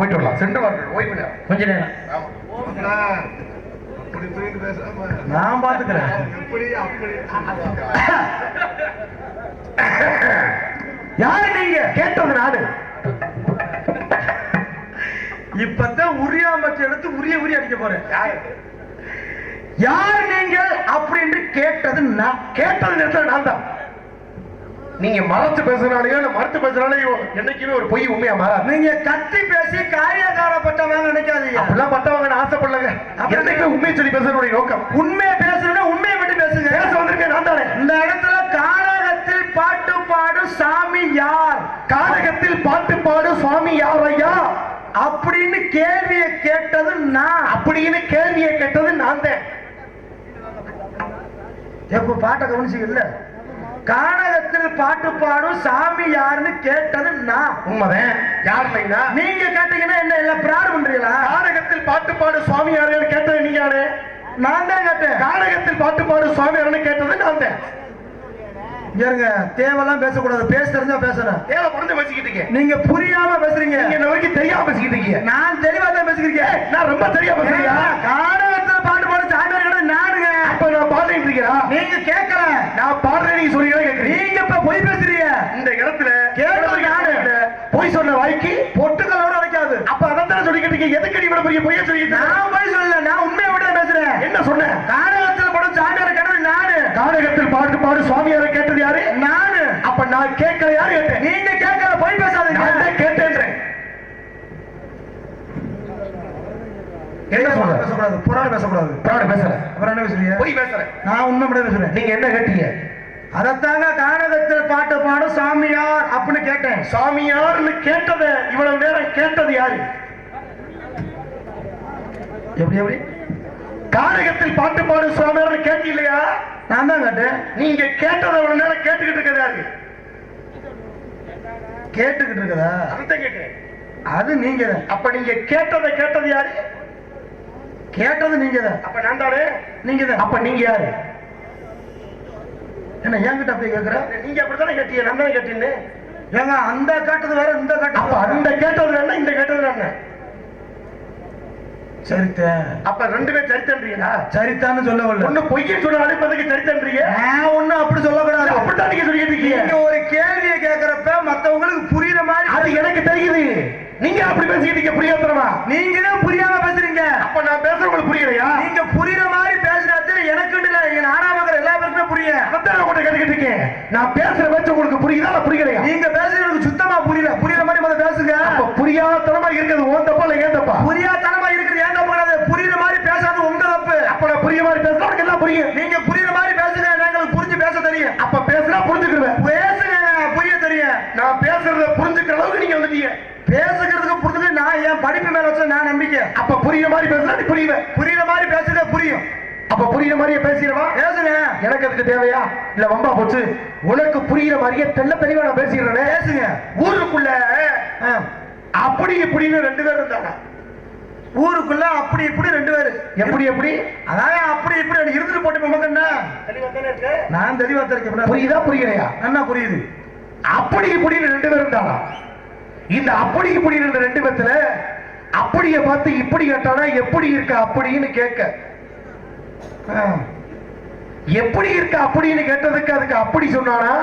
போயிட்டு வரலாம். சென்று வார்கள் ஓய்வு நேரம். கொஞ்ச நேரம். நான் பாத்துக்கிறேன். யாரு நீங்க? கேட்டது நானு. இப்பதான் உரியாமச்சு எடுத்து உரிய உரிய அடிக்க போறேன். யார் நீங்கள் அப்படின்னு கேட்டது நான். கேட்டது நேரத்தில் நான் தான் நீங்க மறைச்சு பேசுறனாலயோ இல்ல மறுத்து பேசுறனாலயோ என்னைக்குமே ஒரு பொய் உண்மையா மாறாது. நீங்க கத்தி பேசி காரியக்காரப்பட்டவங்க நினைக்காதீங்க. அப்படிலாம் பட்டவங்க ஆசைப்படலங்க. என்னைக்குமே உண்மையை சொல்லி பேசுறதுடைய நோக்கம். உண்மையை பேசணும்னா உண்மையை மட்டும் பேசுங்க. பேச வந்திருக்கேன் நான் தானே? இந்த இடத்துல கானகத்தில் பாட்டு பாடும் சாமி யார்? கானகத்தில் பாட்டு பாடு சுவாமி யார் ஐயா அப்படின்னு கேள்வியை கேட்டது நான். அப்படின்னு கேள்வியை கேட்டது நான் தான். எப்ப பாட்டை கவனிச்சீங்கல்ல? கானகத்தில் பாட்டு பாடும் சாமி யாருன்னு கேட்டது நான். உண்மைதான். யார் இல்லைங்களா நீங்க கேட்டீங்கன்னா என்ன எல்லாம் பிராடு பண்றீங்களா? கானகத்தில் பாட்டு பாடு சுவாமி யாருன்னு கேட்டது நீங்க யாரு? நான் தான் கேட்டேன். கானகத்தில் பாட்டு பாடு சுவாமி யாருன்னு கேட்டது நான் தான். இருங்க தேவையெல்லாம் பேசக்கூடாது. பேச தெரிஞ்சா பேசுறேன். தேவை பிறந்து பேசிக்கிட்டு இருக்கேன் நீங்க புரியாம பேசுறீங்க. நீங்க என்ன வரைக்கும் தெரியாம பேசிக்கிட்டு இருக்கீங்க. நான் தெளிவா தான் பேசுறீங்க நான் ரொம்ப தெரியாம பேசுறியா கானகத்துல பாட்டு பாடும் சாமி யாரு நானுங்க அப்ப நான் பாடிட்டு இருக்கிறா நீங்க கேட்கல நான் பாடுறேன் நீங்க கேக்குறீங்க? நீங்க இப்ப பொய் பேசுறீங்க. இந்த இடத்துல கேட்டது யாரு? போய் சொன்ன வாய்க்கு பொட்டுக்களோட வைக்காது அப்ப அதான் தானே சொல்லிக்கிட்டு இருக்கீங்க. எதுக்கு இவ்வளவு பெரிய பொய்ய சொல்லிட்டு? நான் போய் சொல்லல. நான் உண்மையை விட பேசுறேன். என்ன சொன்னேன் கானகத்துல படம் சாமியார கேட்டது நானு. கானகத்தில் பாட்டு பாடு சுவாமியார கேட்டது யாரு? நானு. அப்ப நான் கேட்கல யாரு கேட்டேன்? நீங்க கேட்கல போய் பேசாதீங்க. நான் கேட்டேன்றேன். என்ன சொல்ற? பேசக்கூடாது. புறாடு பேசக்கூடாது. பிராடு பேசுறேன் அப்புறம் என்ன பேசுறீங்க பொய் பேசுறேன் நான் உண்மை மட்டும் பேசுறேன். நீங்க என்ன கேட்டீங்க? அதத்தாங்க கானகத்தில் பாட்டு பாடும் சாமியார் அப்படின்னு கேட்டேன். சாமியார்னு கேட்டத இவ்வளவு நேரம் கேட்டது யாரு? எப்படி எப்படி? கானகத்தில் பாட்டு பாடு சுவாமியார்னு கேட்டு இல்லையா நான் தான் கேட்டேன். நீங்க கேட்டதை இவ்வளவு நேரம் கேட்டுக்கிட்டு இருக்கிறது யாரு கேட்டுக்கிட்டு இருக்குதா அதுதான் கேட்கிறேன் அது நீங்க அப்ப நீங்க கேட்டதை கேட்டது யாரு? கேட்டது நீங்க தான். அப்ப நான் தானே? நீங்க தான். அப்ப நீங்க யாரு? என்ன என்கிட்ட அப்படியே கேக்குற? நீங்க அப்படித்தானே கேட்டீங்க நான் தானே கேட்டீங்க ஏங்க அந்த கேட்டது வேற இந்த கேட்டது. அந்த கேட்டது என்ன இந்த கேட்டது என்ன? சரித்தேன் அப்ப ரெண்டு பேர் சரித்தன்றீங்களா? சரித்தான்னு சொல்ல வரல ஒண்ணு பொய்ய சொன்ன அனுப்பதுக்கு சரித்தன்றீங்க? நான் ஒண்ணும் அப்படி சொல்லக்கூடாது. அப்படித்தான் நீங்க சொல்லிட்டு இருக்கீங்க. ஒரு கேள்வியை கேக்குறப்ப மத்தவங்களுக்கு புரியுற மாதிரி அது எனக்கு தெரியுது. நீங்க அப்படி பேசிக்கிட்டு இருக்கீங்க புரியாதரமா நீங்க தான் புரியாம பேசுறீங்க? அப்ப நான் பேசுறது உங்களுக்கு புரியலையா? நீங்க புரியுற மாதிரி பேசினாச்சு எனக்கு இல்ல இங்க நானா பாக்குற எல்லா பேருக்குமே புரியும் அதான் உங்கள்கிட்ட கேட்டுக்கிட்டு இருக்கேன் நான் பேசுற பேச்சு உங்களுக்கு புரியுதா இல்ல புரியலையா? நீங்க பேசுறது சுத்தமா புரியல. புரியுற மாதிரி முதல்ல பேசுங்க. அப்ப புரியாதனமா இருக்கிறது ஓன் தப்பா இல்ல ஏன் தப்பா? புரியாதனமா இருக்குது ஏன் தப்பு கிடையாது புரியுற மாதிரி பேசாது உங்க தப்பு. அப்ப நான் புரிய மாதிரி பேசுறேன் உனக்கு எல்லாம் புரியும்? நீங்க புரியுற மாதிரி பேசுங்க எங்களுக்கு புரிஞ்சு பேச தெரியும். அப்ப பேசுனா புரிஞ்சுக்கிடுவேன் பேசுங்க புரிய தெரியும். நான் பேசுறத புரிஞ்சுக்கிற அளவுக்கு நீங்க வந்துட்டீங்க. பேசுகிறதுக்கு புரிஞ்சு நான் என் படிப்பு மேல வச்ச நான் நம்பிக்கை. அப்ப புரியுற மாதிரி பேசுனா புரியுவேன் புரியுற மாதிரி பேசுங்க புரியும். அப்ப புரியுற மாதிரியே பேசிடுவா? பேசுங்க. எனக்கு அதுக்கு தேவையா? இல்ல வம்பா போச்சு. உனக்கு புரியுற மாதிரியே தெல்ல தெளிவா நான் பேசிடுறேனே. பேசுங்க. ஊருக்குள்ள. அப்படி இப்படின்னு ரெண்டு பேர் இருந்தாங்க. ஊருக்குள்ள அப்படி இப்படி ரெண்டு பேரு. எப்படி எப்படி? அதாவது அப்படி இப்படி இருந்துட்டு போட்டு போமக்கண்ணா நான் தெளிவா தெரிவிக்க புரியுதா புரியலையா என்ன புரியுது. அப்படி இப்படின்னு ரெண்டு பேர் இருந்தாங்க. இந்த அப்படி இப்படின்னு ரெண்டு பேத்துல அப்படிய பார்த்து இப்படி கேட்டானா எப்படி இருக்க அப்படின்னு கேட்க. எப்படி இருக்க அப்படின்னு கேட்டதுக்கு அதுக்கு அப்படி சொன்னானா?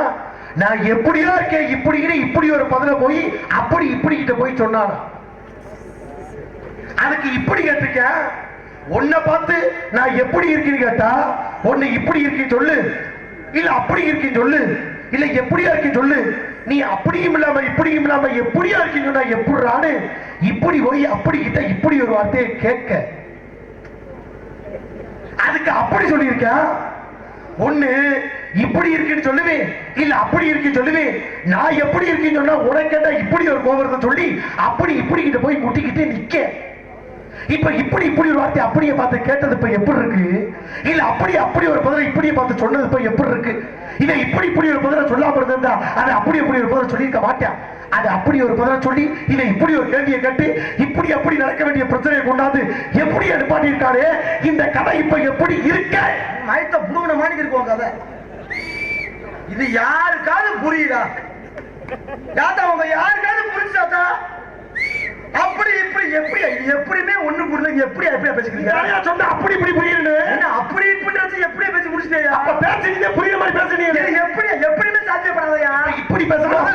நான் எப்படிதான் இருக்கேன் இப்படின்னு இப்படி ஒரு பதில போய் அப்படி இப்படி கிட்ட போய் சொன்னானா? அதுக்கு இப்படி கேட்டிருக்க? உன்னை பார்த்து நான் எப்படி இருக்கேன்னு கேட்டா உன்னை இப்படி இருக்கேன்னு சொல்லு. இல்ல அப்படி இருக்கேன்னு சொல்லு. இல்ல எப்படியா இருக்கேன்னு சொல்லு. நீ அப்படியும் இல்லாம இப்படியும் இல்லாம எப்படியா இருக்கீங்கன்னா சொன்னா எப்படிறான்னு? இப்படி போய் அப்படி கிட்ட இப்படி ஒரு வார்த்தையை கேட்க. அதுக்கு அப்படி சொல்லியிருக்கா? ஒண்ணு இப்படி இருக்குன்னு சொல்லுவேன் இல்ல அப்படி இருக்குன்னு சொல்லுவேன் நான் எப்படி இருக்குன்னு சொன்னா உனக்கு இப்படி ஒரு கோபுரத்தை சொல்லி அப்படி இப்படி கிட்ட போய் முட்டிக்கிட்டே நிக்க. இப்ப இப்படி இப்படி ஒரு வார்த்தை அப்படியே பார்த்து கேட்டது இப்ப எப்படி இருக்கு? இல்ல அப்படி அப்படி ஒரு பதில இப்படியே பார்த்து சொன்னது இப்ப எப்படி இருக்கு? இதை இப்படி இப்படி ஒரு பதில சொல்லாம இருந்தா அது அப்படி அப்படி ஒரு பதில சொல்லியிருக்க மாட்டேன். அது அப்படி ஒரு பதில சொல்லி இதை இப்படி ஒரு கேள்வியை கேட்டு இப்படி அப்படி நடக்க வேண்டிய பிரச்சனையை கொண்டாந்து எப்படி அனுப்பாட்டி இருக்காரு இந்த கதை இப்ப எப்படி இருக்க? மயத்த புடுங்கின மாதிரி இருக்கும் கதை. இது யாருக்காவது புரியுதா? யாத்தா உங்க யாருக்காவது புரிஞ்சாத்தா அப்படி இப்படி எப்படி எப்படியுமே ஒண்ணு புரியல. எப்படி எப்படி பேசிக்கிறீங்க யாரையா சொன்ன அப்படி இப்படி புரியுன்னு என்ன அப்படி இப்படின்றது எப்படி பேசி முடிச்சிட்டேயா? அப்ப பேசுறீங்க புரியுற மாதிரி பேசுறீங்க எப்படி எப்படியுமே சாத்தியப்படாதயா? இப்படி பேசணும்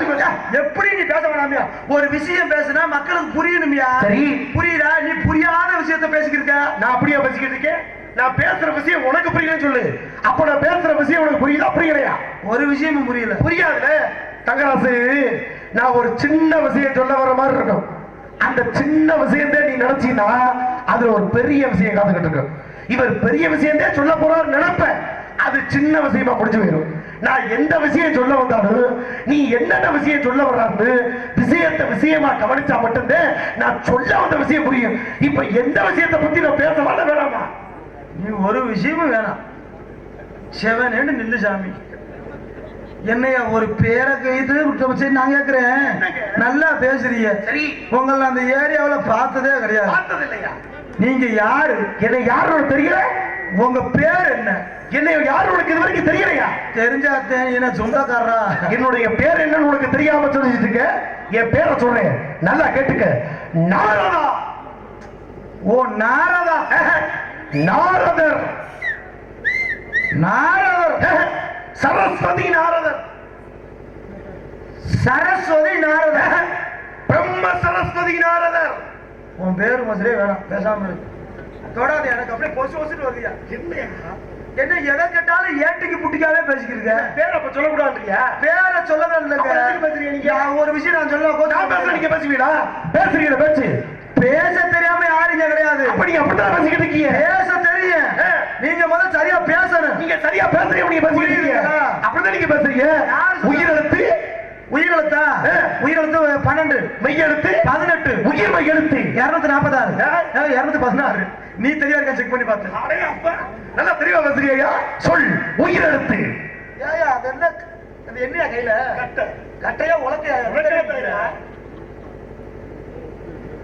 எப்படி நீ பேச வேணாமியா? ஒரு விஷயம் பேசுனா மக்களுக்கு புரியணுமியா? சரி. புரியுதா? நீ புரியாத விஷயத்த பேசிக்கிருக்க நான் அப்படியே பேசிக்கிட்டு இருக்கேன்? நான் பேசுற விஷயம் உனக்கு புரியலன்னு சொல்லு. அப்ப நான் பேசுற விஷயம் உனக்கு புரியுதா புரியலையா? ஒரு விஷயமும் புரியல. புரியாதுல தங்கராசு நான் ஒரு சின்ன விஷயம் சொல்ல வர மாதிரி இருக்கும் அந்த சின்ன விஷயத்தை நீ நினைச்சீன்னா அதுல ஒரு பெரிய விஷயம் காத்துக்கிட்டு இருக்கு. இவர் பெரிய விஷயத்தே சொல்ல போறாரு நினைப்ப. அது சின்ன விஷயமா முடிஞ்சு போயிடும் நான் எந்த விஷயம் சொல்ல வந்தாலும் நீ என்னென்ன விஷயம் சொல்ல வர்றாரு விஷயத்தை விஷயமா கவனிச்சா மட்டும்தான் நான் சொல்ல வந்த விஷயம் புரியும். இப்ப எந்த விஷயத்தை பத்தி நான் பேச வரல வேணாமா? நீ ஒரு விஷயமும் வேணாம். செவனேன்னு நில்லு சாமி. என்னைய ஒரு பேரை கைது நான் கேக்குறேன். நல்லா பேசுறீங்க. உங்களை அந்த ஏரியாவுல பார்த்ததே கிடையாது. நீங்க யாரு? என்னை யாரோட தெரியல? உங்க பேர் என்ன? என்னை யார் உனக்கு இது வரைக்கும் தெரியலையா? தெரிஞ்சாத்தேன் என்ன சொந்தக்காரரா? என்னுடைய பேர் என்னன்னு உனக்கு தெரியாம சொல்லிட்டு இருக்க. என் பேரை சொல்றேன். நல்லா கேட்டுக்க. நாரதா. ஓ நாரதா. நாரதர். நாரதர். சரஸ்வதி நாரதர். சரஸ்வதி நாரதர். பிரம்ம சரஸ்வதி நாரதர். உன் பேர் மதுரே வேணாம் பேசாம இரு. தொடாது எனக்கு அப்படியே பொசு பொசுட்டு வருதியா? என்னையா? என்ன எதை கேட்டாலும் ஏட்டிக்கு புட்டிக்காவே பேசிக்கிறீங்க பேர் அப்ப சொல்லக்கூடாதுயா பேரை சொல்லதான் எதுக்கு பேசுறீங்க ஒரு விஷயம் நான் சொல்ல நான் பேசுறேன் நீங்க பேசுவீடா பேசுறீங்க பேச்சு. பேச தெரியாம யாருங்க கிடையாது. அப்ப நீங்க அப்படித்தான் பேசிக்கிட்டு இருக்கீங்க. பேச தெரியும். நீங்க முதல்ல சரியா பேசணும். நீங்க சரியா பேசுறீங்க நீங்க பேசுறீங்க? அப்படிதான் நீங்க பேசுறீங்க? உயிரெழுத்து? உயிரெழுத்தா. உயிரெழுத்து பன்னெண்டு. மெய்யெழுத்து பதினெட்டு. உயிர் மெய்யெழுத்து இருநூத்தி நாற்பத்தாறு ஆ. இருநூத்தி பதினாறு. நீ தெளிவா இருக்கா? செக் பண்ணி அப்பா, நல்லா தெளிவா பேசுறியா சொல். உயிரெழுத்து அது என்ன? அது என்னையா கையில? கட்டையா உலக்கையா?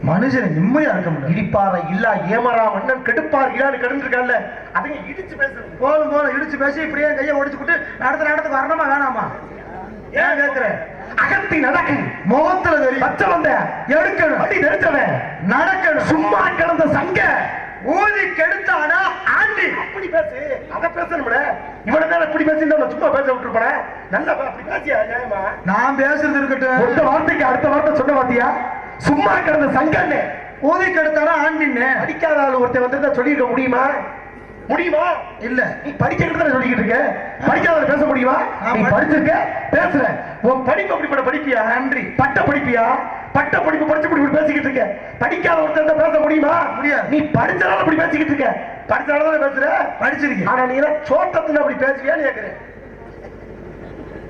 மனுஷன் நிம்மதியா இருக்க முடியும் இடிப்பார இல்லா ஏமரா மன்னன் கெடுப்பார் இல்லான்னு கெடுந்திருக்கான்ல அதையும் இடிச்சு பேசுறது. போதும் போதும் இடிச்சு பேசி இப்படியே கையை ஒடிச்சு விட்டு நடத்த நடத்துக்கு வரணுமா வேணாமா? ஏன் கேக்குறேன் அகத்தி நடக்கு முகத்துல தெரியும். பச்சை வந்த எடுக்கணும். அடி நெரிச்சவன். நடக்கணும். சும்மா கிடந்த சங்க. ஊதி கெடுத்தானா ஆண்டி. அப்படி பேசு. அத பேசணும்ல. இவ்வளவு நேரம் இப்படி பேசியிருந்தா சும்மா பேச விட்டுருப்பேன். நல்லா அப்படி பேசியா நியாயமா? நான் பேசுறது இருக்கட்டும். ஒரு வார்த்தைக்கு அடுத்த வார்த்தை சொன்ன பாத்தியா சும்மா கிடந்த சங்கன்னு ஊதி கெடுத்தானா ஆண்டின்னு படிக்காத ஆளு ஒருத்தன் வந்து சொல்லியிருக்க முடியுமா? முடியுமா? இல்ல. நீ படிச்சுக்கிட்டு தானே சொல்லிக்கிட்டு இருக்க? படிக்காத பேச முடியுமா? நீ படி- படிச்சிருக்க? பேசுற. உன் படிப்பு அப்படிப்பட்ட படிப்பியா? நன்றி. பட்ட படிப்பியா? பட்ட படிப்பு படிச்சு இப்படி பேசிக்கிட்டு இருக்க. படிக்காத ஒருத்தன் பேச முடியுமா? முடியாது. நீ படிச்சதால அப்படி பேசிக்கிட்டு இருக்க. படிச்சதால தானே பேசுற? படிச்சிருக்கேன். ஆனா நீ எல்லாம் சோட்டத்துல அப்படி பேசுவியான்னு கேக்குறேன்?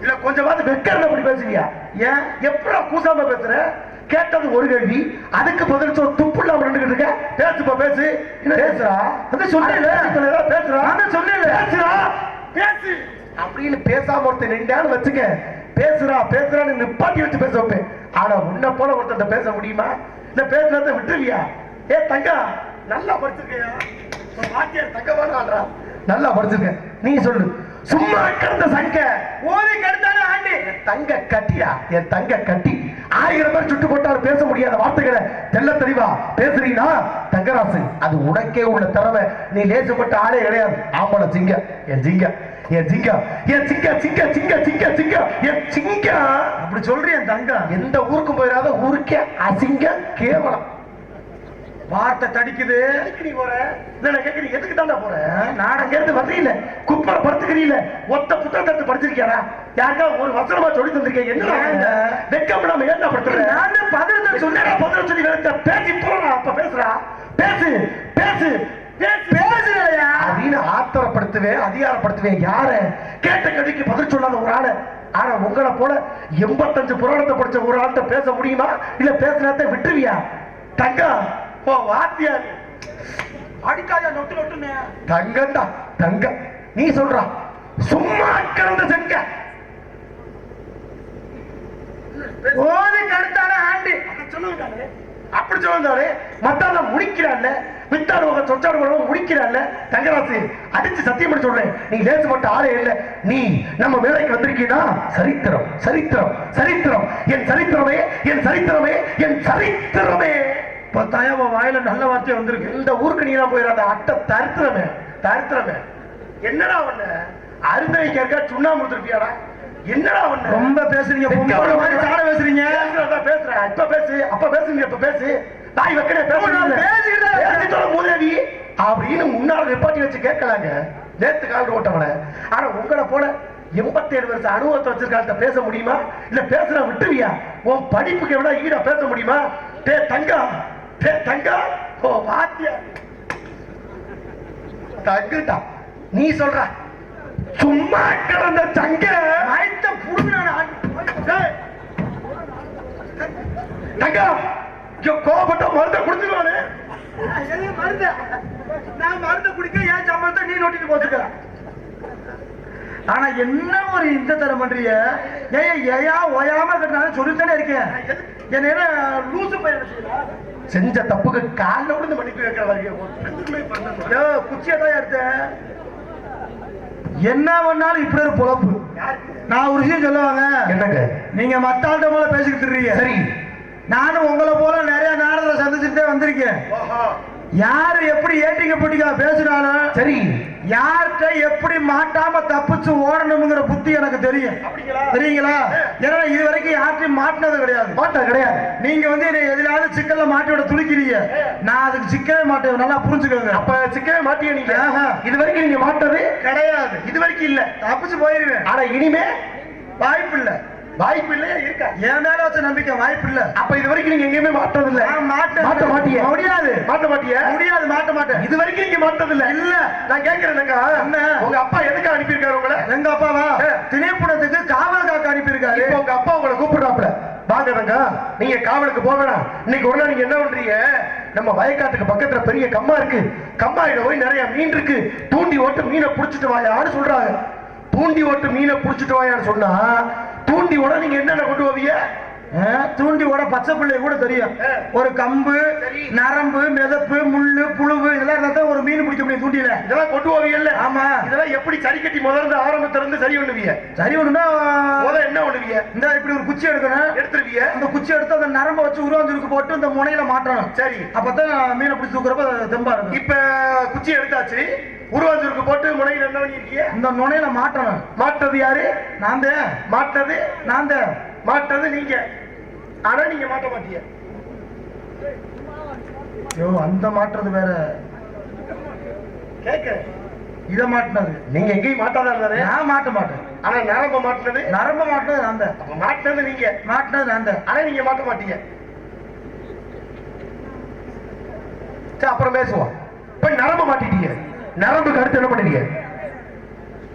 இல்ல கொஞ்சமாவது வெக்கறது அப்படி பேசுவியா? ஏன்? எப்படா கூசாம பேசுற? கேட்டது ஒரு கேள்வி. அதுக்கு பதில் சொல் துப்பு இல்லாம இருக்க. பேசுப்பா பேசு. பேசுறா சொன்னேன்ல. அட, பேசுறா சொன்னேன்ல. பேசுறா பேசு. அப்படின்னு பேசாம ஒருத்தன் நின்றான்னு வச்சுக்க. பேசுறா பேசுறான்னு நிப்பாட்டி வச்சு பேச வைப்பேன். ஆனா உன்னை போல ஒருத்தன் பேச முடியுமா? இல்ல பேசுறத விட்டுருவியா? ஏ தங்கா நல்லா படிச்சிருக்கியா? வாத்தியார் தங்கமான ஆடுறா நல்லா படிச்சிருக்க. நீ சொல்லு. சும்மா கிடந்த சங்க. ஊதி கெடுத்தானா ஆண்டி. தங்க கட்டியா? என் தங்க கட்டி. ஆயிரம் பேர் சுட்டு போட்டாலும் பேச முடியாத வார்த்தைகளை தெல்ல தெளிவா பேசுறீனா தங்கராசு அது உனக்கே உள்ள திறமை. நீ லேசப்பட்ட ஆளே கிடையாது. ஆம்பளை சிங்க என் சிங்க என் சிங்க என் சிங்க சிங்க சிங்க சிங்க சிங்க என் சிங்க. அப்படி சொல்றேன் தங்க எந்த ஊருக்கும் போயிடாத ஊருக்கே அசிங்க கேவலம். வார்த்தை தடிக்குது. எதுக்கு நீ போற? இல்ல கேட்கிறேன் எதுக்கு தானே போற? நான் அங்க இருந்து வர்றீல குப்பரை படுத்துக்கிறீல ஒத்த புத்தகத்தை எடுத்து படிச்சிருக்கியாரா யாருக்கா ஒரு வசனமா சொல்லி தந்திருக்கேன் என்ன? வெக்கம் இல்லாம ஏன் படுத்துற? நான் சொன்னா பதில் சொல்லி வேற பேசி போறா அப்ப பேசுறா பேசு பேசு பேசு. பேசுறியா? அப்படின்னு ஆத்திரப்படுத்துவேன் அதிகாரப்படுத்துவேன் யார? கேட்ட கேள்விக்கு பதில் சொல்லாத ஒரு ஆளு. ஆனா உங்களை போல எண்பத்தஞ்சு புராணத்தை படிச்ச ஒரு ஆள்கிட்ட பேச முடியுமா? இல்ல பேசுறத விட்டுருவியா? தங்கம். ஓ வாத்தியார். அடிக்காத நொட்டு நொட்டுன்னு. தங்கண்டா தங்க. நீ சொல்றா. சும்மா கிடந்த செங்க. ஓதி கெடுத்தானா ஆண்டி. அப்படி சொல்லுந்தாரு மத்தால முடிக்கிறான்ல வித்தாடுவங்க சொச்சாடுவங்க முடிக்கிறான்ல தங்கராசு அடிச்சு சத்தியம் பண்ணி சொல்றேன். நீ லேசுப்பட்ட ஆளே இல்ல. நீ நம்ம வேலைக்கு வந்திருக்கீனா? சரித்திரம் சரித்திரம் சரித்திரம். என் சரித்திரமே என் சரித்திரமே என் சரித்திரமே. பத்தாயிரம் உன் வாயில நல்ல வார்த்தை வந்திருக்கு. இந்த ஊருக்கு நீ தான் போயிடாத அட்டை தரித்திரமே தரித்திரமே. என்னடா ஒண்ணு? அருந்தவை கேட்க சுண்ணாம்பு கொடுத்துருப்பியாடா என்னடா ஒண்ணு? ரொம்ப பேசுறீங்க பேசுறீங்க. பேசுறேன் இப்ப பேசு அப்ப பேசுங்க இப்ப பேசு. தாய் இருக்கேன். பேசிட்டோட மூதேவி அப்படின்னு முன்னால நிப்பாட்டி வச்சு கேட்கலாங்க. நேத்து கால் ஓட்டவன. ஆனா உங்களை போல எண்பத்தேழு வருஷம் அனுபவத்தை வச்சிருக்காள்கிட்ட பேச முடியுமா? இல்ல பேசுற விட்டுவியா உன் படிப்புக்கு எவ்வளவு ஈடா பேச முடியுமா? டே தங்கா டே தங்கா ஓ வாத்தியா தங்குட்டா நீ சொல்ற. சும்மா கிடந்த தங்க. மயத்த புடுங்கினான் டேய். தங்கா இங்க கோபப்பட்ட மருந்தை குடிச்சுக்கோனே மருந்து நான் மருந்து குடிக்க ஏன் சம்பளத்தை நீ நோட்டிட்டு போச்சுக்க ஆனா என்ன ஒரு இந்த தரம் ஏன் ஏயா ஓயாம கட்டினாலும் சொல்லித்தானே இருக்கேன். என்ன லூசு பையன்? செஞ்ச தப்புக்கு காலில் விழுந்து மன்னிப்பு கேட்கிற வரைக்கும் யோ, குச்சியை தான் எடுத்தேன் என்ன பண்ணாலும் இப்படி ஒரு பொழப்பு. நான் ஒரு விஷயம் சொல்லுவாங்க. என்னங்க? நீங்க மத்த ஆள்கிட்ட போல பேசிக்கிட்டு இருக்கீங்க சரி. நானும் உங்களை போல நிறைய நாடகத்தை சந்திச்சுட்டே வந்திருக்கேன். யாரு எப்படி ஏட்டிங்க போட்டிக்கா பேசினாலும் சரி. யார்கிட்ட எப்படி மாட்டாம தப்பிச்சு ஓடணுங்கிற புத்தி எனக்கு தெரியும்? தெரியுங்களா? ஏன்னா இது வரைக்கும் யார்கிட்டயும் மாட்டினது கிடையாது. மாட்டா கிடையாது. நீங்க வந்து என்னை எதிலாவது சிக்கல்ல மாட்டி விட துடிக்கிறீங்க. நான் அதுக்கு சிக்கவே மாட்டேன். நல்லா புரிஞ்சுக்கோங்க. அப்ப சிக்கவே மாட்டிய நீங்க. இது வரைக்கும் நீங்க மாட்டது கிடையாது. இது வரைக்கும் இல்ல. தப்பிச்சு போயிருவேன். ஆனா இனிமே வாய்ப்பு இல்ல. வாய்ப்பு இல்லையா இருக்கா? என் மேல வச்ச நம்பிக்கை வாய்ப்பு இல்ல அப்ப இது வரைக்கும் நீங்க எங்கேயுமே மாட்டது இல்ல நான் மாட்டேன். மாட்ட மாட்டிய? முடியாது. மாட்ட மாட்டிய? முடியாது மாட்ட மாட்டேன். இது வரைக்கும் நீங்க மாட்டது இல்ல. இல்ல. நான் கேக்குறேங்க என்ன? உங்க அப்பா எதுக்கு அனுப்பியிருக்காரு உங்களை? எங்க அப்பாவா. திணைப்புணத்துக்கு காவல் காக்க அனுப்பியிருக்காரு. இப்போ உங்க அப்பா உங்களை கூப்பிடுறாப்ல வாங்க நீங்க காவலுக்கு போக வேணாம். இன்னைக்கு ஒரு நாள் நீங்க என்ன பண்றீங்க? நம்ம வயக்காட்டுக்கு பக்கத்துல பெரிய கம்மா இருக்கு. கம்மாயில போய் நிறைய மீன் இருக்கு. தூண்டி ஓட்டு மீனை புடிச்சிட்டு வாயான்னு சொல்றாங்க. தூண்டி ஓட்டு மீனை புடிச்சிட்டு வாயான்னு சொன்னா தூண்டி ஓட நீங்க என்னென்ன கொண்டு போவீங்க? தூண்டி ஓட பச்சை பிள்ளை கூட தெரியும். ஒரு கம்பு. நரம்பு மிதப்பு முள்ளு புழுவு இதெல்லாம் இருந்தா ஒரு மீன் பிடிக்க முடியும் தூண்டில இதெல்லாம் கொண்டு போவீங்கல்ல? ஆமா. இதெல்லாம் எப்படி சரி கட்டி முதல்ல ஆரம்பத்துல இருந்து சரி பண்ணுவீங்க? சரி ஒண்ணுனா முதல்ல என்ன பண்ணுவீங்க? இந்த இப்படி ஒரு குச்சி எடுக்கணும். எடுத்துருவீங்க? அந்த குச்சி எடுத்து அந்த நரம்ப வச்சு உருவாஞ்சிருக்கு போட்டு இந்த முனையில மாட்டணும் சரி. அப்பதான் மீனை பிடிச்சி தூக்குறப்ப தெம்பா இருக்கும். இப்ப குச்சி எடுத்தாச்சு. உருவாஞ்சூருக்கு போட்டு முனையில் என்ன பண்ணிருக்கீங்க இந்த நுனையில மாட்டணும் மாட்டது யாரு? நான் தான் மாட்டது நான் தான் மாட்டது நீங்க. ஆனா நீங்க மாட்ட மாட்டீங்க. ஐயோ அந்த மாட்டுறது வேற. கேட்கிறேன் இத மாட்டினது. நீங்க எங்கேயும் மாட்டாதா இருந்தாரு? நான் மாட்ட மாட்டேன். ஆனா நரம்ப மாட்டினது? நரம்ப மாட்டினது நான் தான் மாட்டினது நீங்க. மாட்டினது நான் தான் ஆனா நீங்க மாட்ட மாட்டீங்க. சரி அப்புறம் பேசுவோம். இப்ப நரம்ப மாட்டிட்டீங்க. நரம்புக்கு அடுத்து என்ன பண்ணுவீங்க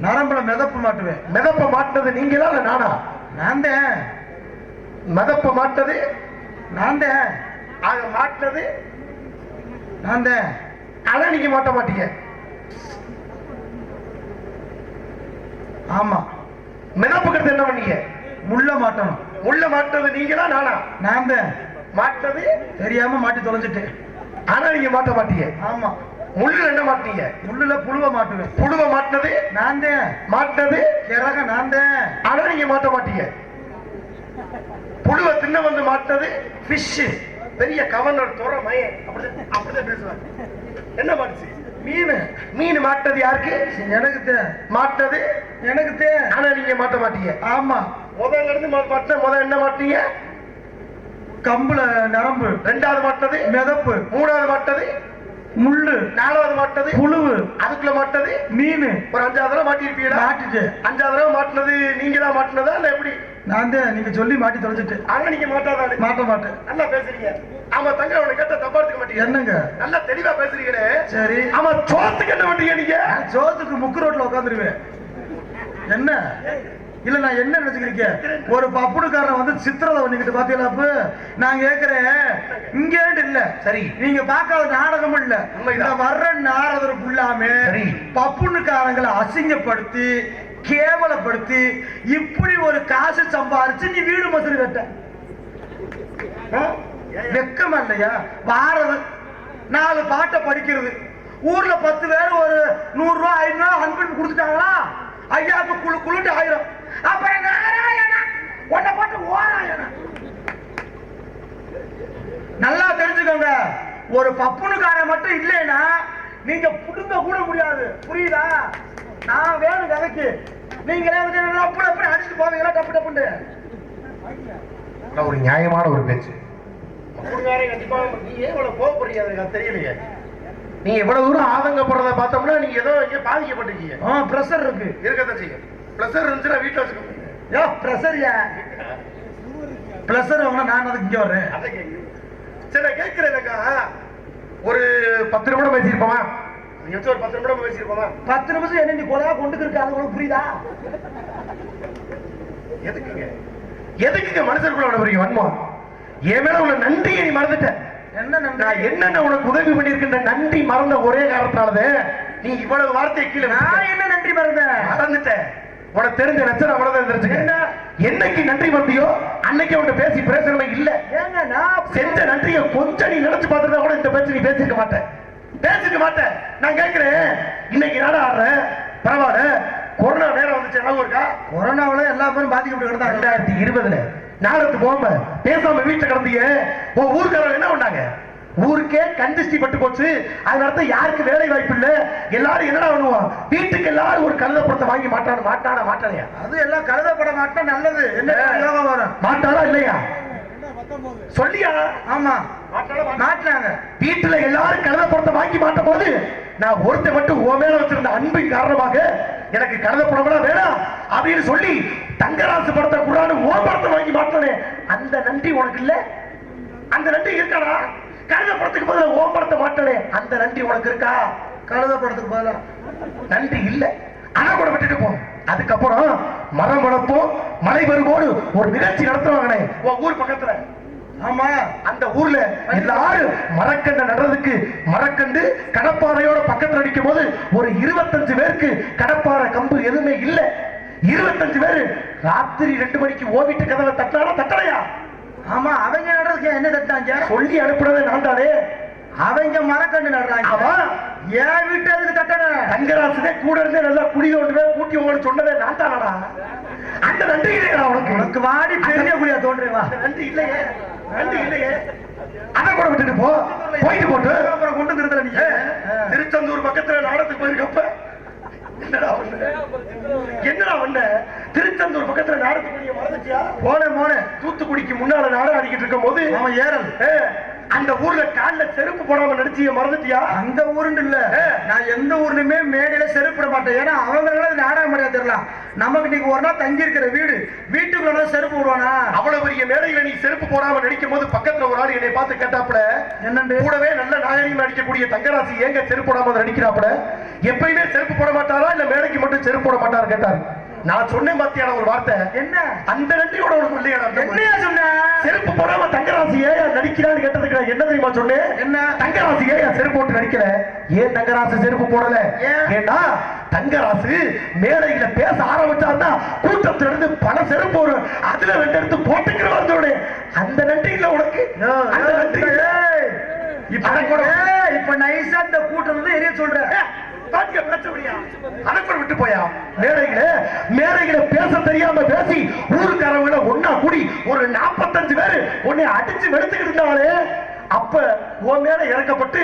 நரம்புல மிதப்பு மாட்டுவேன். மிதப்ப மாட்டினது நீங்களா இல்ல நானா? நான் தான் மிதப்ப மாட்டது? நான் தான் ஆக மாட்டினது? நான் தான் ஆனா நீங்க மாட்ட மாட்டீங்க. ஆமா. மிதப்புக்கு அடுத்து என்ன பண்ணீங்க? முள்ள மாட்டணும். முள்ள மாட்டது நீங்களா நானா? நான் தான் மாட்டது தெரியாம மாட்டி தொலைஞ்சிட்டேன். ஆனா நீங்க மாட்ட மாட்டீங்க. ஆமா. முள்ளுல என்ன மாட்டீங்க முள்ளுல புழுவ மாட்டுவேன். புழுவ மாட்டினது? நான் தான் மாட்டினது? கிறக நான் தான் ஆனா நீங்க மாட்ட மாட்டீங்க. புழுவ தின்ன வந்து மாட்டினது? ஃபிஷ் பெரிய கவர்னர் துற மயன். அப்படிதான் அப்படிதான் பேசுவாங்க என்ன மாட்டுச்சு? மீன். மீன் மாட்டது யாருக்கு? எனக்கு தான் மாட்டது எனக்கு தான் ஆனா நீங்க மாட்ட மாட்டீங்க. ஆமா. முதல்ல இருந்து மா- மாட்டின முதல்ல என்ன மாட்டீங்க கம்புல நரம்பு. ரெண்டாவது மாட்டது மிதப்பு. மூணாவது மாட்டது முள்ளு. நாலாவது மாட்டது புழுவு. அதுக்குள்ள மாட்டது மீன். ஒரு அஞ்சாவது தடவை மாட்டிருப்பீங்களா? மாட்டிட்டு. அஞ்சாவது தடவை மாட்டினது. நீங்க தான் மாட்டினதா இல்ல எப்படி? நான் தான். நீங்க சொல்லி மாட்டி தொலைச்சிட்டு. ஆனா நீங்க மாட்டாதானே? மாட்ட மாட்டேன் நல்லா பேசுறீங்க. ஆமா தங்க அவனை கேட்ட தப்பா எடுத்துக்க மாட்டீங்க. என்னங்க? நல்லா தெளிவா பேசுறீங்களே. சரி. ஆமா சோத்துக்கு என்ன பண்றீங்க நீங்க? சோத்துக்கு முக்கு ரோட்ல உட்காந்துருவேன் என்ன? இல்ல நான் என்ன நினைச்சுக்கிறீங்க? ஒரு பப்புடுக்காரன் வந்து சித்திரதை பண்ணிக்கிட்டு பாத்தீங்களா அப்ப? நான் கேக்குறேன். இங்க இல்ல? சரி. நீங்க பார்க்காத நாடகம் இல்ல. இந்த வர்ற நாரதர் ஃபுல்லாமே. பப்புனுக்காரங்களை அசிங்கப்படுத்தி கேவலப்படுத்தி இப்படி ஒரு காசு சம்பாரிச்சு நீ வீடு மசூரி கட்ட? வெக்கமா இல்லையா? வாரது நாலு பாட்டை படிக்கிறது. ஊர்ல பத்து பேர் ஒரு நூறு ரூபாய் ஐநூறு ரூபாய் அன்பு கொடுத்துட்டாங்களா? ஐயாவுக்கு குழு குழுட்டு ஆயிரம். அப்புறம் நாராயணா? உன்னை போட்டு ஓராயணா? நல்லா தெரிஞ்சுக்கோங்க ஒரு பப்புனுக்காரன் மட்டும் இல்லைன்னா நீங்க புடுங்க கூட முடியாது. புரியுதா? நான் வேணும் கதைக்கு நீங்களே வந்து அப்படி அப்படி அடிச்சுட்டு போவீங்களா? டப்பு ஆனா ஒரு நியாயமான ஒரு பேச்சு. கண்டிப்பா நீ ஏன் இவ்வளவு கோவப்படுறீங்க தெரியலையே. நீங்க இவ்வளவு தூரம் ஆதங்கப்படுறத பார்த்தோம்னா நீங்க ஏதோ இங்க பாதிக்கப்பட்டிருக்கீங்க. ஆ பிரஷர் இருக்கு. இருக்கத்தான் செய்யும். ப்ளஸர் இருந்துச்சுன்னா வீட்டுல வச்சுக்க. முடியும் யோ பிரஷர் யா? பிரஷர் வாங்கினா நான் அதுக்கு இங்க வர்றேன். சரி கேட்கிறேன்க்கா ஒரு பத்து நிமிடம் பேசியிருப்போமா? நீ ஒரு பத்து நிமிடம் பேசியிருப்போமா? பத்து நிமிஷம் என்ன நீ கொலையா கொண்டு இருக்கு அது உனக்கு புரியுதா? எதுக்குங்க? எதுக்குங்க மனுஷருக்குள்ள அனுப்புறீங்க வன்மம்? என் மேல உள்ள நன்றியை நீ மறந்துட்ட. நான் என்னென்ன உனக்கு உதவி பண்ணிருக்கின்ற நன்றி மறந்த ஒரே காரணத்தாலதான் நீ இவ்வளவு வார்த்தை கீழே நான். என்ன நன்றி மறந்தேன் மறந்துட்டேன். உனக்கு தெரிஞ்ச லட்சணம் அவ்வளவுதான் தெரிஞ்சுக்க. என்ன? என்னைக்கு நன்றி வந்தியோ அன்னைக்கு அவன்கிட்ட பேசி பிரச்சனை இல்ல. ஏங்க நான் செஞ்ச நன்றியை கொஞ்சம் நீ நினைச்சு பார்த்திருந்தா கூட இந்த பேச்சு நீ பேசிருக்க மாட்டேன் பேசிருக்க மாட்டேன் நான் கேட்கிறேன் இன்னைக்கு நாடா ஆடுறேன். பரவாயில்ல. கொரோனா நேரம் வந்துச்சு. என்ன இருக்கா கொரோனாவில எல்லா பேரும் பாதிக்கப்பட்டு கிடந்தாங்க. ரெண்டாயிரத்தி இருபதுல. நாடகத்து போகாம பேசாம வீட்டுல கிடந்தீங்க. உன் ஊருக்காரங்க என்ன பண்ணாங்க? ஊருக்கே கண்டிஸ்டி பட்டு போச்சு. அதனால தான் யாருக்கு வேலை வாய்ப்பு இல்ல? எல்லாரும் என்னடா பண்ணுவான் வீட்டுக்கு எல்லாரும் ஒரு கழுதப்படத்தை வாங்கி மாட்டான மாட்டானா மாட்டானையா அது எல்லாம் கருதப்பட மாட்டா நல்லது. என்ன வரும்? மாட்டாரா இல்லையா? சொல்லியா? ஆமா. மாட்டாள மாட்டினாங்க. வீட்டுல எல்லாரும் கழுதப்படத்தை வாங்கி மாட்டும் போது நான் ஒருத்த மட்டும் உன் மேல வச்சிருந்த அன்பின் காரணமாக எனக்கு கழுதப்படம்லாம் வேணாம் அப்படின்னு சொல்லி தங்கராசு படத்தை கூடாது ஓ படத்தை வாங்கி மாட்டானே அந்த நன்றி உனக்கு இல்ல? அந்த நன்றி இருக்காடா? கழுத படத்துக்கு பதிலா ஓ படத்தை மாட்டானே அந்த நன்றி உனக்கு இருக்கா? கருதப்படத்துக்கு பதிலா? நன்றி இல்ல. ஆனா கூட விட்டுட்டு போ. அதுக்கப்புறம் மரம் வளர்ப்போம் மழை வரும்போது ஒரு நிகழ்ச்சி நடத்துவாங்கண்ணே. உன் ஊர் பக்கத்துல. ஆமா. அந்த ஊர்ல எல்லாரும் மரக்கண்டை நடுறதுக்கு மரக்கண்டு கடப்பாறையோட பக்கத்துல அடிக்கும் போது ஒரு இருபத்தஞ்சு பேருக்கு கடப்பாறை கம்பு எதுவுமே இல்ல. இருபத்தஞ்சு பேரு ராத்திரி ரெண்டு மணிக்கு ஓவிட்டு கதவை தட்டானா தட்டலையா? ஆமா அவங்க நடுறதுக்கு என்ன தட்டாங்க சொல்லி அனுப்புனதே நான் தானே. அவங்க மரக்கண்டு நடுறாங்க. ஆமா. என் வீட்டு அதுக்கு தட்டன? தங்கராசுதே கூட இருந்தே நல்லா குடி தோண்டுவே கூட்டி உங்களுக்கு சொன்னதே நான் தானடா. அந்த நன்றி இல்லையா உனக்கு. உனக்கு வாடி பெரிய குடியா தோன்றேன் வா. அந்த நன்றி இல்லையே நன்றி இல்லையே. அதை கூட விட்டுட்டு போ. போயிட்டு போட்டு. அப்புறம் கொண்டு திருத்தல நீ? திருச்செந்தூர் பக்கத்துல நாடகத்துக்கு போயிருக்கப்ப. என்னடா பண்ண என்னடா பண்ண திருச்செந்தூர் பக்கத்துல மறந்துட்டியா போனேன் போனேன். தூத்துக்குடிக்கு முன்னால நாடகம் ஆடிக்கிட்டு இருக்கும் போது அவன் ஏறல் அந்த ஊர்ல கால்ல செருப்பு போடாம நடிச்சிய மறந்துட்டியா? அந்த ஊருன்னு இல்ல. நான் எந்த ஊர்லயுமே மேடையில செருப்பிட மாட்டேன். ஏன்னா அவங்களால நாடகம் முடியா தெரியலாம் நமக்கு இன்னைக்கு ஒரு நாள் தங்கி இருக்கிற வீடு. வீட்டுக்குள்ள செருப்பு விடுவானா அவ்வளவு பெரிய மேடையில நீ செருப்பு போடாம நடிக்கும் போது பக்கத்துல ஒரு ஆள் என்னை பார்த்து கேட்டாப்புல என்னண்டு? கூடவே நல்ல நாகரிகம் நடிக்கக்கூடிய தங்கராசி ஏங்க செருப்பு போடாம நடிக்கிறாப்புல? எப்பயுமே செருப்பு போட மாட்டாரா? இல்ல மேடைக்கு மட்டும் செருப்பு போட மாட்டாரு? கேட்டாரு. நான் சொன்னேன் பாத்தியான ஒரு வார்த்தை? என்ன? அந்த நன்றியோட உனக்கு இல்லையா என்னையா சொன்ன? செருப்பு போடாம தங்கராசி ஏன் நடிக்கிறான்னு கேட்டதுக்கு நான் என்ன தெரியுமா சொன்னேன்? என்ன? தங்கராசி ஏன் செருப்பு போட்டு நடிக்கல. ஏன் தங்கராசு செருப்பு போடல? ஏன்? ஏன்னா தங்கராசு மேடையில பேச ஆரம்பிச்சாருன்னா கூட்டத்துல இருந்து பல செருப்பு வரும் அதுல ரெண்டு எடுத்து போட்டுக்கிற வந்தோடனே அந்த நன்றி இல்ல உனக்கு? அந்த நன்றி. ஏய், இப்ப கூட- ஏய், இப்ப நைஸா இந்த கூட்டம் வந்து எரிய சொல்ற. ஏ, பாத்தியா பேசபடியா அதை விட்டு போயா? மேடையில மேடைகளை பேச தெரியாம பேசி ஊருக்காரங்கள ஒன்னா கூடி ஒரு நாற்பத்தஞ்சு பேரு உன்னை அடிச்சு வெளுத்துக்கிட்டு இருந்தாங்களே. அப்ப உன் மேல இறக்கப்பட்டு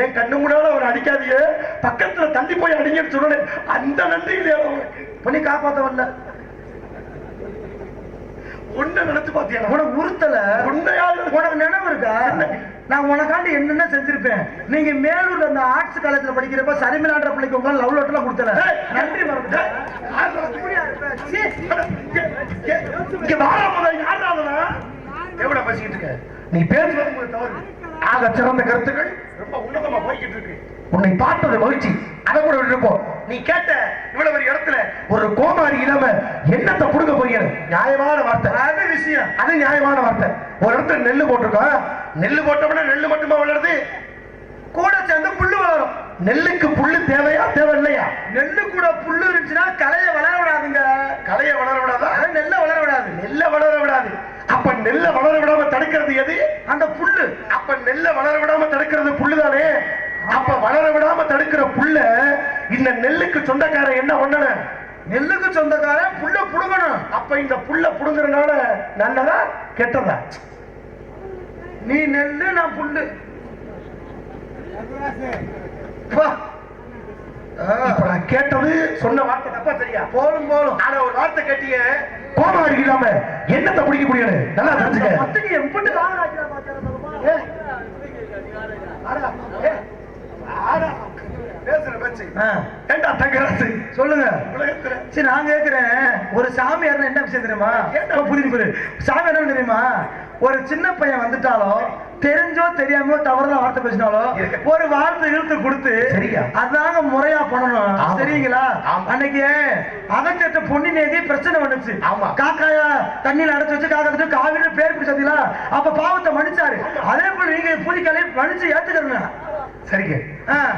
என் கண்ணு முன்னால அவர் அடிக்காதீங்க. பக்கத்துல தள்ளி போய் அடிங்கன்னு சொன்னேன். அந்த நன்றி இல்லையா உனக்கு பண்ணி காப்பாத்த வரல. ஒன்ன நினைச்சு பாத்தியா உனக்கு உறுத்தல? உண்மையா உனக்கு நினைவு இருக்கா? நான் உனக்காண்டி என்னென்ன செஞ்சிருப்பேன்? நீங்க மேலூர்ல அந்த ஆர்ட்ஸ் காலேஜ்ல படிக்கிறப்ப சரிமிலான்ற பிள்ளைக்கு உங்க லவ் லெட்டர்லாம் கொடுத்தல. நன்றி? எவ்வளவு பேசிக்கிட்டு இருக்க? நீ பேசுவது தவறு. ஆக சிறந்த கருத்துக்கள். ரொம்ப உன்னதமா போய்கிட்டு இருக்கு. உன்னை பார்த்தது மகிழ்ச்சி. அதை கூட விட்டுப்போம் நீ கேட்ட இவ்வளவு பெரிய இடத்துல ஒரு கோமாரி இல்லாம என்னத்தை புடுங்க போறீங்க நியாயமான வார்த்தை. அது விஷயம். அது நியாயமான வார்த்தை. ஒரு இடத்துல நெல்லு போட்டிருக்கோம் நெல்லு போட்டோம்னா நெல்லு மட்டுமா வளருது கூட சேர்ந்து புல்லு வளரும் நெல்லுக்கு புல்லு தேவையா தேவை இல்லையா நெல்லு கூட புல்லு இருந்துச்சுன்னா கலையை வளர விடாதுங்க. களைய வளர விடாதா? நெல்லை வளர விடாது. நெல்ல வளர விடாது. அப்ப நெல்லை வளர விடாம தடுக்கிறது எது? அந்த புல்லு. அப்ப நெல்லை வளர விடாம தடுக்கிறது புல்லுதானே? அப்ப வளர விடாம தடுக்கிற புல்ல இந்த நெல்லுக்கு சொந்தக்காரன் என்ன பண்ணணும்? நெல்லுக்கு சொந்தக்காரன் புல்ல புடுங்கணும். அப்ப இந்த புல்ல புடுங்கறதுனால நல்லதா கெட்டதா? நீ நெல்லு நான் புல்லு. நான் கேட்டது சொன்ன வார்த்தை தப்பா சரியா? போலும் போலும். ஆனா ஒரு வார்த்தை கேட்டிய. கோபம் அடிக்கலாம என்னத்தை பிடிக்க முடியாது நல்லா தெரிஞ்சுக்க. பத்துக்கு சொல்லுங்க. சரி நான் கேக்குறேன். ஒரு சாமியார்னா என்ன விஷயம் தெரியுமா? சாமியார் என்ன தெரியுமா? ஒரு சின்ன பையன் வந்துட்டாலோ தெரிஞ்சோ தெரியாமோ தவறுதான் வார்த்தை பேசினாலோ. ஒரு வார்த்தை இழுத்து கொடுத்து? அதாங்க முறையா பண்ணணும். சரிங்களா. அன்னைக்கு அதற்கேற்ற பொண்ணு நேதி பிரச்சனை வந்துச்சு. காக்காயா தண்ணியில அடைச்சு வச்சு காக்கத்துட்டு காவின்னு பேர் பிடிச்சதுல அப்ப பாவத்தை மன்னிச்சாரு. அதே போல நீங்க புதிக்காலே மன்னிச்சு ஏத்துக்கிறங்க சரிங்க.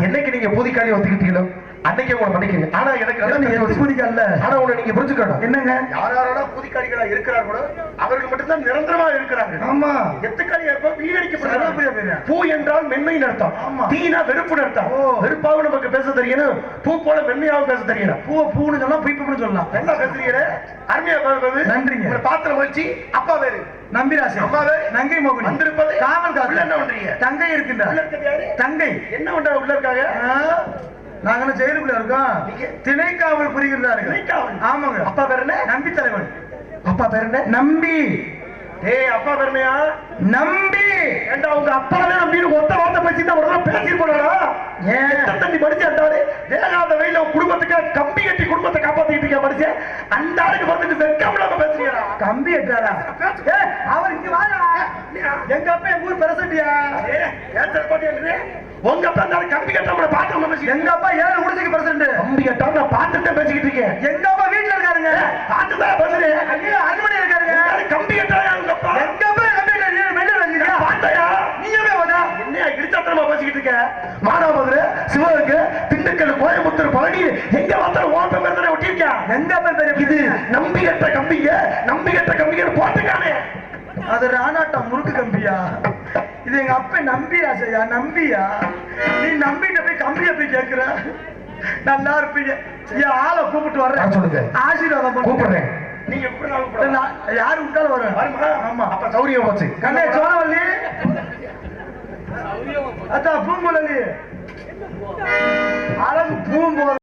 என்னைக்கு நீங்க பூதிக்காளி ஒத்துக்கிட்டீங்களோ? அன்னைக்கே உங்களை மன்னிக்கிறீங்க ஆனா எனக்கு நல்லா நீ தெரிஞ்சு எதுக்கு போச்சு. பூதிக்கால்ல? ஆனா உங்களை நீங்க புரிஞ்சுக்கணும். என்னங்க? யார் யாரெல்லாம் பூதிக்காளிகளா இருக்கிறார்களோ அவர்கள் மட்டும்தான் நிரந்தரமா இருக்கிறார்கள். ஆமா. சரியா புரியா வீணடிக்கப்படுறாங்க. பூ என்றால் மென்மைன்னு அர்த்தம் ஆமா. தீனா வெறுப்புன்னு அர்த்தம் ஓ. வெறுப்பாவும் நமக்கு பேச தெரியணும் பூ போல மென்மையாவும் பேச தெரியணும் பூவை பூன்னு சொல்லலாம் பீப்புன்னு சொல்லலாம். நல்லா பேசுறீங்களே? அருமையா பேசுறது. நன்றிங்க. உங்களை பாத்திரம் வச்சு அப்பா வேறு. நம்பிராசி. அம்மாவே? நங்கை மோகினி. வந்திருப்பது? காவல் காத்து. என்ன பண்றீங்க? தங்கை இருக்கின்றார்? தங்கை. என்ன பண்ற உள்ள இருக்காங்க? நாங்க என்ன ஜெயிலுக்குள்ள இருக்கோம்? திணைக்காவல் புரிகிறார்கள் திணைக்காவல்? ஆமாங்க. அப்பா பேர் என்ன? நம்பி தலைவன். அப்பா பேர் என்ன? நம்பி. ஏய் அப்பா பேர் என்னையா நம்பி. ஏண்டா உங்க அப்பாவே நம்பின்னு ஒத்த வார்த்தை பேசிட்டு ஒரு தடவை பேசி போனா ஏன் தண்ணி படிச்சு அந்த வேகாத வெயில குடும்பத்துக்கு கம்பி கட்டி குடும்பத்தை காப்பாத்திட்டு இருக்க படிச்சு அந்த ஆளுக்கு வெக்கம் இல்லாம பேசுறீங்களா கம்பி எட்டாரா ஏ அவர் இங்க வாடா. எங்க அப்பா எங்க ஊர் பிரசண்டியா ஏய், ஏத்தல் போட்டியா உங்க அப்பா அந்த கம்பி கட்டாம பேசி எங்க அப்பா ஏழு உடுச்சுக்கு பிரசண்ட் கம்பி கட்டாம நான் பார்த்துட்டு பேசிக்கிட்டு இருக்கேன். எங்க அப்பா வீட்டுல இருக்காருங்க. மானாமதுரை சிவகங்கை திண்டுக்கல் கோயம்புத்தூர் பழனி எங்க வந்தாலும் ஓட்ட பேர் தானே ஒட்டியிருக்கா எங்க அப்பா பெரிய இது நம்பி கட்ட கம்பிங்க நம்பி கட்ட கம்பிங்க போட்டுக்கானே அது ராணாட்டம் முறுக்கு கம்பியா? இது எங்க அப்பா நம்பி ஆசையா நம்பியா? நீ நம்பிட்ட போய் கம்பிய போய் கேக்குற நல்லா இருப்பீங்க. என் ஆளை கூப்பிட்டு வர சொல்லுங்க. வர்றேன் ஆசீர்வாதம். கூப்பிடுறேன். நீங்க எப்படி யாரு வருவேன் வருமா? ஆமா. அப்ப சௌரியம் போச்சு. கண்ணே சோழவல்லி. அதான் பூங்குழலி அழகு பூம்போது